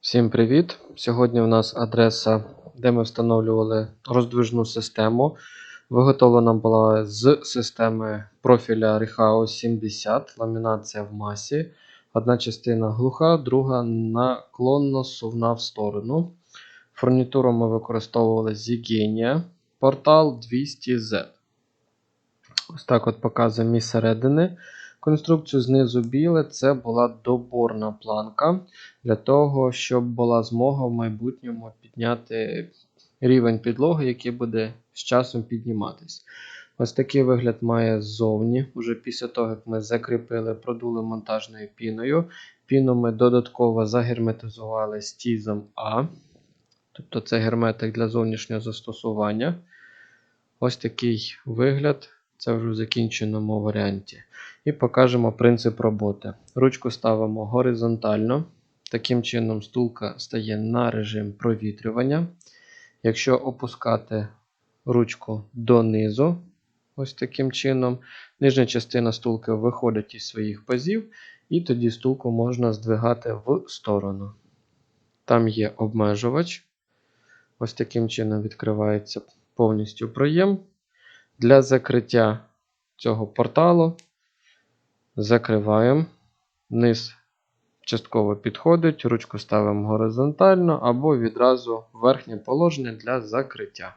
Всім привіт! Сьогодні у нас адреса, де ми встановлювали роздвижну систему. Виготовлена була з системи профіля Rehouse 70, ламінація в масі. Одна частина глуха, друга наклонно сувна в сторону. Фурнітуру ми використовували Zigenia, портал 200Z. Ось так от показує міст середини. Конструкцію знизу біле це була доборна планка для того, щоб була змога в майбутньому підняти рівень підлоги, який буде з часом підніматись. Ось такий вигляд має ззовні. Уже після того, як ми закріпили, продули монтажною піною. Піну ми додатково загерметизували стізом А. Тобто це герметик для зовнішнього застосування. Ось такий вигляд. Це вже в закінченому варіанті. І покажемо принцип роботи. Ручку ставимо горизонтально. Таким чином, стулка стає на режим провітрювання. Якщо опускати ручку донизу, ось таким чином, нижня частина стулки виходить із своїх пазів, і тоді стулку можна здвигати в сторону. Там є обмежувач. Ось таким чином відкривається повністю проєм. Для закриття цього порталу закриваємо. Низ частково підходить, ручку ставимо горизонтально або відразу верхнє положення для закриття.